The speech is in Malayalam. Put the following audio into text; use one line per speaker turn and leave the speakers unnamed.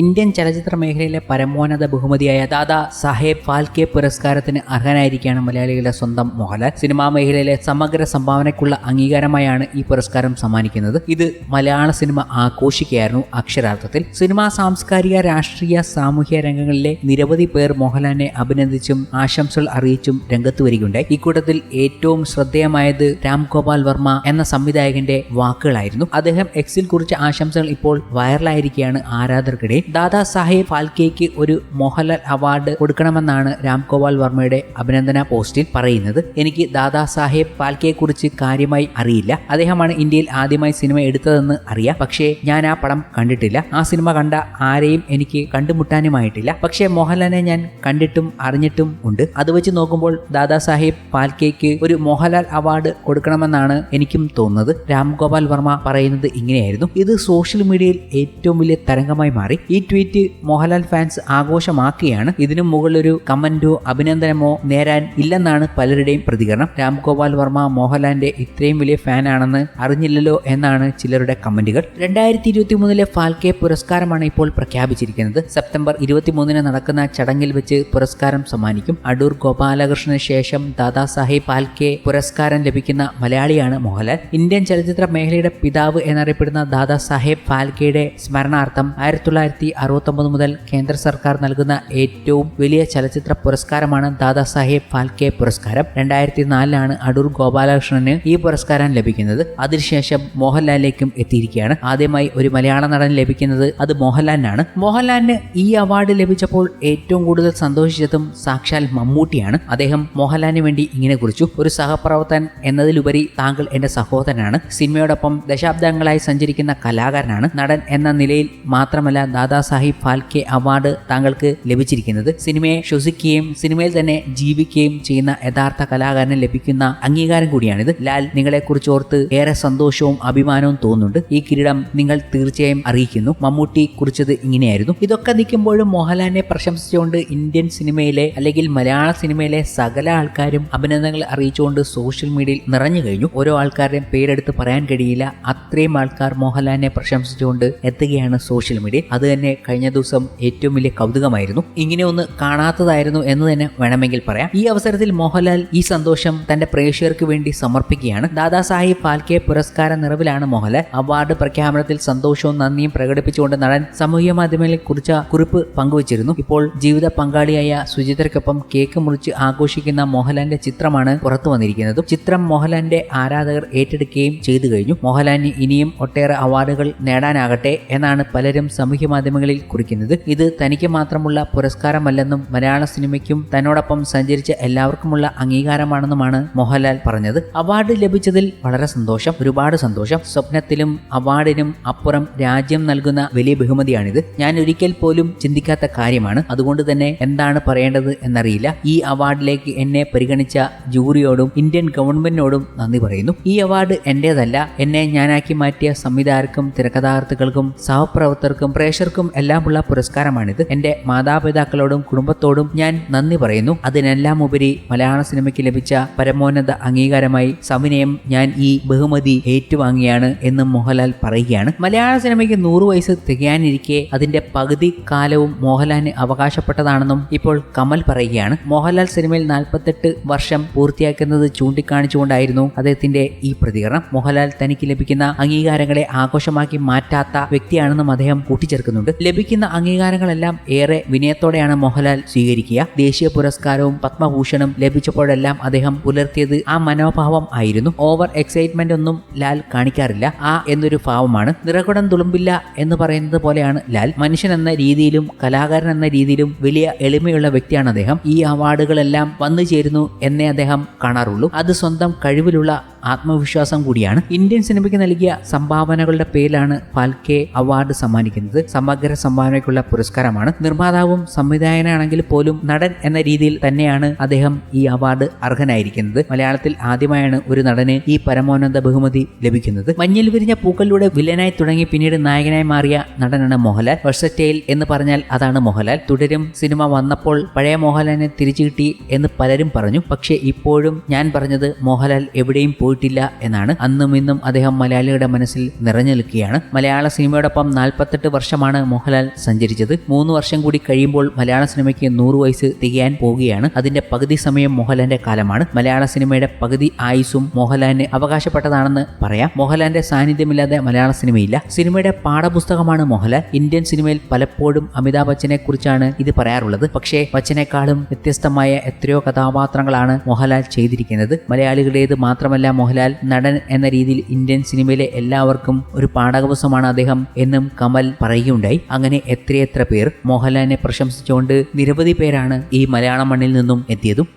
ഇന്ത്യൻ ചലച്ചിത്ര മേഖലയിലെ പരമോന്നത ബഹുമതിയായ ദാദാ സാഹേബ് ഫാൽക്കെ പുരസ്കാരത്തിന് അർഹനായിരിക്കുകയാണ് മലയാളികളുടെ സ്വന്തം മോഹൻലാൽ. സിനിമാ മേഖലയിലെ സമഗ്ര സംഭാവനയ്ക്കുള്ള അംഗീകാരമായാണ് ഈ പുരസ്കാരം സമ്മാനിക്കുന്നത്. ഇത് മലയാള സിനിമ ആഘോഷിക്കുകയായിരുന്നു അക്ഷരാർത്ഥത്തിൽ. സിനിമാ സാംസ്കാരിക രാഷ്ട്രീയ സാമൂഹ്യ രംഗങ്ങളിലെ നിരവധി പേർ മോഹൻലാലിനെ അഭിനന്ദിച്ചും ആശംസകൾ അറിയിച്ചും രംഗത്ത് വരികയുണ്ടായി. ഇക്കൂട്ടത്തിൽ ഏറ്റവും ശ്രദ്ധേയമായത് രാം ഗോപാൽ വർമ്മ എന്ന സംവിധായകന്റെ വാക്കുകളായിരുന്നു. അദ്ദേഹം എക്സിൽ കുറിച്ച ആശംസകൾ ഇപ്പോൾ വൈറലായിരിക്കുകയാണ് ആരാധകർക്കിടെ ദാദാ സാഹേബ് ഫാൽക്കെയ്ക്ക് ഒരു മോഹൻലാൽ അവാർഡ് കൊടുക്കണമെന്നാണ് രാം ഗോപാൽ വർമ്മയുടെ അഭിനന്ദന പോസ്റ്റിൽ പറയുന്നത്. എനിക്ക് ദാദാ സാഹേബ് ഫാൽക്കയെ കുറിച്ച് കാര്യമായി അറിയില്ല. അദ്ദേഹമാണ് ഇന്ത്യയിൽ ആദ്യമായി സിനിമ എടുത്തതെന്ന് അറിയാം. പക്ഷേ ഞാൻ ആ പടം കണ്ടിട്ടില്ല. ആ സിനിമ കണ്ട ആരെയും എനിക്ക് കണ്ടുമുട്ടാനുമായിട്ടില്ല. പക്ഷേ മോഹൻലാലിനെ ഞാൻ കണ്ടിട്ടും അറിഞ്ഞിട്ടും ഉണ്ട്. അത് വെച്ച് നോക്കുമ്പോൾ ദാദാ സാഹേബ് ഫാൽക്കെയ്ക്ക് ഒരു മോഹൻലാൽ അവാർഡ് കൊടുക്കണമെന്നാണ് എനിക്കും തോന്നുന്നത്. രാം ഗോപാൽ വർമ്മ പറയുന്നത് ഇങ്ങനെയായിരുന്നു. ഇത് സോഷ്യൽ മീഡിയയിൽ ഏറ്റവും വലിയ തരംഗമായി മാറി. ഈ ട്വീറ്റ് മോഹൻലാൽ ഫാൻസ് ആഘോഷമാക്കിയാണ്. ഇതിനു മുകളിലൊരു കമന്റോ അഭിനന്ദനമോ നേരാൻ ഇല്ലെന്നാണ് പലരുടെയും പ്രതികരണം. രാംഗോപാൽ വർമ്മ മോഹൻലാലിന്റെ ഇത്രയും വലിയ ഫാനാണെന്ന് അറിഞ്ഞില്ലല്ലോ എന്നാണ് ചിലരുടെ കമന്റുകൾ. രണ്ടായിരത്തി ഇരുപത്തി മൂന്നിലെ ഫാൽക്കെ പുരസ്കാരമാണ് ഇപ്പോൾ പ്രഖ്യാപിച്ചിരിക്കുന്നത്. സെപ്റ്റംബർ ഇരുപത്തിമൂന്നിന് നടക്കുന്ന ചടങ്ങിൽ വെച്ച് പുരസ്കാരം സമ്മാനിക്കും. അടൂർ ഗോപാലകൃഷ്ണന് ശേഷം ദാദാ സാഹിബ് ഫാൽക്കെ പുരസ്കാരം ലഭിക്കുന്ന മലയാളിയാണ് മോഹൻലാൽ. ഇന്ത്യൻ ചലച്ചിത്ര മേഖലയുടെ പിതാവ് എന്നറിയപ്പെടുന്ന ദാദാ സാഹേബ് ഫാൽക്കെയുടെ സ്മരണാർത്ഥം ആയിരത്തി തൊള്ളായിരത്തി അറുപത്തൊമ്പത് മുതൽ കേന്ദ്ര സർക്കാർ നൽകുന്ന ഏറ്റവും വലിയ ചലച്ചിത്ര പുരസ്കാരമാണ് ദാദാ സാഹേബ് ഫാൽക്കെ പുരസ്കാരം. രണ്ടായിരത്തി നാലിലാണ് അടൂർ ഗോപാലകൃഷ്ണന് ഈ പുരസ്കാരം ലഭിക്കുന്നത്. അതിനുശേഷം മോഹൻലാലിലേക്കും എത്തിയിരിക്കുകയാണ്. ആദ്യമായി ഒരു മലയാള നടൻ ലഭിക്കുന്നത് അത് മോഹൻലാലിനാണ്. മോഹൻലാലിന് ഈ അവാർഡ് ലഭിച്ചപ്പോൾ ഏറ്റവും കൂടുതൽ സന്തോഷിച്ചതും സാക്ഷാൽ മമ്മൂട്ടിയാണ്. അദ്ദേഹം മോഹൻലാലിന് വേണ്ടി ഇങ്ങനെ കുറിച്ചു. ഒരു സഹപ്രവർത്തൻ എന്നതിലുപരി താങ്കൾ എന്റെ സഹോദരനാണ്. സിനിമയോടൊപ്പം ദശാബ്ദങ്ങളായി സഞ്ചരിക്കുന്ന കലാകാരനാണ്. നടൻ എന്ന നിലയിൽ മാത്രമല്ല ദാദാ സാഹിബ് ഫാൽക്കെ അവാർഡ് താങ്കൾക്ക് ലഭിച്ചിരിക്കുന്നത്. സിനിമയെ ശ്വസിക്കുകയും സിനിമയിൽ തന്നെ ജീവിക്കുകയും ചെയ്യുന്ന യഥാർത്ഥ കലാകാരന് ലഭിക്കുന്ന അംഗീകാരം കൂടിയാണിത്. ലാൽ നിങ്ങളെക്കുറിച്ച് ഓർത്ത് ഏറെ സന്തോഷവും അഭിമാനവും തോന്നുന്നുണ്ട്. ഈ കിരീടം നിങ്ങൾ തീർച്ചയായും അറിയിക്കുന്നു. മമ്മൂട്ടി കുറിച്ചത് ഇങ്ങനെയായിരുന്നു. ഇതൊക്കെ നിൽക്കുമ്പോഴും മോഹൻലാലിനെ പ്രശംസിച്ചുകൊണ്ട് ഇന്ത്യൻ സിനിമയിലെ അല്ലെങ്കിൽ മലയാള സിനിമയിലെ സകല ആൾക്കാരും അഭിനന്ദനങ്ങൾ അറിയിച്ചുകൊണ്ട് സോഷ്യൽ മീഡിയയിൽ നിറഞ്ഞു കഴിഞ്ഞു. ഓരോ ആൾക്കാരുടെയും പേരെടുത്ത് പറയാൻ കഴിയില്ല. അത്രയും ആൾക്കാർ മോഹൻലാലിനെ പ്രശംസിച്ചുകൊണ്ട് എത്തുകയാണ് സോഷ്യൽ മീഡിയ. അത് തന്നെ കഴിഞ്ഞ ദിവസം ഏറ്റവും വലിയ കൗതുകമായിരുന്നു. ഇങ്ങനെ ഒന്ന് കാണാത്തതായിരുന്നു എന്ന് തന്നെ വേണമെങ്കിൽ പറയാം. ഈ അവസരത്തിൽ മോഹൻലാൽ ഈ സന്തോഷം തന്റെ പ്രേക്ഷകർക്ക് വേണ്ടി സമർപ്പിക്കുകയാണ്. ദാദാ സാഹിബ് ഫാൽക്കെ പുരസ്കാര നിറവിലാണ് മോഹൻലാൽ. അവാർഡ് പ്രഖ്യാപനത്തിൽ സന്തോഷവും നന്ദിയും പ്രകടിപ്പിച്ചുകൊണ്ട് നടൻ സാമൂഹ്യ മാധ്യമങ്ങളിൽ കുറിച്ച കുറിപ്പ് പങ്കുവച്ചിരുന്നു. ഇപ്പോൾ ജീവിത പങ്കാളിയായ സുചിത്രയ്ക്കൊപ്പം കേക്ക് മുറിച്ച് ആഘോഷിക്കുന്ന മോഹൻലാലിന്റെ ചിത്രമാണ് പുറത്തു വന്നിരിക്കുന്നത്. ചിത്രം മോഹൻലാലിന്റെ ആരാധകർ ഏറ്റെടുക്കുകയും ചെയ്തു കഴിഞ്ഞു. മോഹൻലാലിന് ഇനിയും ഒട്ടേറെ അവാർഡുകൾ നേടാനാകട്ടെ എന്നാണ് പലരും സാമൂഹ്യ മാധ്യമങ്ങളിൽ കുറിക്കുന്നത്. ഇത് തനിക്ക് മാത്രമുള്ള പുരസ്കാരമല്ലെന്നും മലയാള സിനിമയ്ക്കും തന്നോടൊപ്പം സഞ്ചരിച്ച എല്ലാവർക്കുമുള്ള അംഗീകാരമാണെന്നുമാണ് മോഹൻലാൽ പറഞ്ഞത്. അവാർഡ് ലഭിച്ചതിൽ വളരെ സന്തോഷം ഒരുപാട് സന്തോഷം. സ്വപ്നത്തിലും അവാർഡിനും അപ്പുറം രാജ്യം നൽകുന്ന വലിയ ബഹുമതിയാണിത്. ഞാൻ ഒരിക്കൽ പോലും ചിന്തിക്കാത്ത കാര്യമാണ്. അതുകൊണ്ട് തന്നെ എന്താണ് പറയേണ്ടത് എന്നറിയില്ല. ഈ അവാർഡിലേക്ക് എന്നെ പരിഗണിച്ച ജൂറിയോടും ഇന്ത്യൻ ഗവൺമെന്റിനോടും നന്ദി പറയുന്നു. ഈ അവാർഡ് എന്റേതല്ല. എന്നെ ഞാനാക്കി മാറ്റിയ സംവിധായകർക്കും തിരക്കഥാകൃത്തുക്കൾക്കും സഹപ്രവർത്തകർക്കും പ്രേക്ഷകർക്കും എല്ലാമുള്ള പുരസ്കാരമാണിത്. എന്റെ മാതാപിതാക്കളോടും കുടുംബത്തോടും ഞാൻ നന്ദി പറയുന്നു. അതിനെല്ലാം ഉപരി മലയാള സിനിമയ്ക്ക് ലഭിച്ച പരമോന്നത അംഗീകാരമായി സവിനയം ഞാൻ ഈ ബഹുമതി ഏറ്റുവാങ്ങിയാണ് എന്ന് മോഹൻലാൽ പറയുകയാണ്. മലയാള സിനിമയ്ക്ക് നൂറ് വയസ്സ് തികയാനിരിക്കെ അതിന്റെ പകുതി കാലവും മോഹൻലാലിന് അവകാശപ്പെട്ടതാണെന്നും ഇപ്പോൾ കമൽ പറയുകയാണ്. മോഹൻലാൽ സിനിമയിൽ നാൽപ്പത്തെട്ട് വർഷം പൂർത്തിയാക്കുന്നത് ചൂണ്ടിക്കാണിച്ചുകൊണ്ടായിരുന്നു അദ്ദേഹത്തിന്റെ ഈ പ്രതികരണം. മോഹൻലാൽ തനിക്ക് ലഭിക്കുന്ന അംഗീകാരങ്ങളെ ആഘോഷമാക്കി മാറ്റാത്ത വ്യക്തിയാണെന്നും അദ്ദേഹം കൂട്ടിച്ചേർക്കുന്നുണ്ട്. ലഭിക്കുന്ന അംഗീകാരങ്ങളെല്ലാം ഏറെ വിനയത്തോടെയാണ് മോഹൻലാൽ സ്വീകരിക്കുക. ദേശീയ പുരസ്കാരവും പത്മഭൂഷണും ലഭിച്ചപ്പോഴെല്ലാം അദ്ദേഹം പുലർത്തിയത് ആ മനോഭാവം ആയിരുന്നു. ഓവർ എക്സൈറ്റ്മെന്റ് ഒന്നും ലാൽ കാണിക്കാറില്ല. ആ എന്നൊരു ഭാവമാണ്. നിറകുടം തുളുമ്പില്ല എന്ന് പറയുന്നത് പോലെയാണ് ലാൽ. മനുഷ്യൻ എന്ന രീതിയിലും കലാകാരൻ എന്ന രീതിയിലും വലിയ എളിമയുള്ള വ്യക്തിയാണ് അദ്ദേഹം. ഈ അവാർഡുകളെല്ലാം വന്നു ചേരുന്നു എന്നേ അദ്ദേഹം കാണാറുള്ളൂ. അത് സ്വന്തം കഴിവിലുള്ള ആത്മവിശ്വാസം കൂടിയാണ്. ഇന്ത്യൻ സിനിമയ്ക്ക് നൽകിയ സംഭാവനകളുടെ പേരിലാണ് ഫാൽക്കെ അവാർഡ് സമ്മാനിക്കുന്നത്. സമഗ്ര സംഭാവനയ്ക്കുള്ള പുരസ്കാരമാണ്. നിർമ്മാതാവും സംവിധായകനാണെങ്കിൽ പോലും നടൻ എന്ന രീതിയിൽ തന്നെയാണ് അദ്ദേഹം ഈ അവാർഡ് അർഹനായിരിക്കുന്നത്. മലയാളത്തിൽ ആദ്യമായാണ് ഒരു നടന് ഈ പരമോന്നത ബഹുമതി ലഭിക്കുന്നത്. മഞ്ഞിൽ വിരിഞ്ഞ പൂക്കളിലൂടെ വില്ലനായി തുടങ്ങി പിന്നീട് നായകനായി മാറിയ നടനാണ് മോഹൻലാൽ. വെർസറ്റൈൽ എന്ന് പറഞ്ഞാൽ അതാണ് മോഹൻലാൽ. തുടരും സിനിമ വന്നപ്പോൾ പഴയ മോഹൻലാലിനെ തിരിച്ചു കിട്ടി എന്ന് പലരും പറഞ്ഞു. പക്ഷേ ഇപ്പോഴും ഞാൻ പറഞ്ഞത് മോഹൻലാൽ എവിടെയും പോയിട്ടില്ല എന്നാണ് അന്നും ഇന്നും അദ്ദേഹം മലയാളിയുടെ മനസ്സിൽ നിറഞ്ഞു നിൽക്കുകയാണ്. മലയാള സിനിമയോടൊപ്പം നാൽപ്പത്തെട്ട് വർഷമാണ് മോഹൻലാൽ സഞ്ചരിച്ചത്. മൂന്ന് വർഷം കൂടി കഴിയുമ്പോൾ മലയാള സിനിമയ്ക്ക് നൂറ് വയസ്സ് തികയാൻ പോവുകയാണ്. അതിന്റെ പകുതി സമയം മോഹൻലാലിന്റെ കാലമാണ്. മലയാള സിനിമയുടെ പകുതി ആയുസും മോഹൻലാലിന് അവകാശപ്പെട്ടതാണെന്ന് പറയാം. മോഹൻലാലിന്റെ സാന്നിധ്യമില്ലാതെ മലയാള സിനിമയില്ല. സിനിമയുടെ പാഠപുസ്തകമാണ് മോഹൻലാൽ. ഇന്ത്യൻ സിനിമയിൽ പലപ്പോഴും അമിതാഭ് ബച്ചനെ കുറിച്ചാണ് ഇത് പറയാറുള്ളത്. പക്ഷേ ബച്ചനേക്കാളും വ്യത്യസ്തമായ എത്രയോ കഥാപാത്രങ്ങളാണ് മോഹൻലാൽ ചെയ്തിരിക്കുന്നത്. മലയാളികളുടേത് മാത്രമല്ല മോഹൻലാൽ നടൻ എന്ന രീതിയിൽ ഇന്ത്യൻ സിനിമയിലെ എല്ലാവർക്കും ഒരു പാഠകപുസ്തമാണ് അദ്ദേഹം എന്നും കമൽ പറയുകയുണ്ടായി. അങ്ങനെ എത്രയെത്ര പേർ മോഹൻലാലിനെ പ്രശംസിച്ചുകൊണ്ട് നിരവധി പേരാണ് ഈ മലയാള മണ്ണിൽ നിന്നും എത്തിയതും.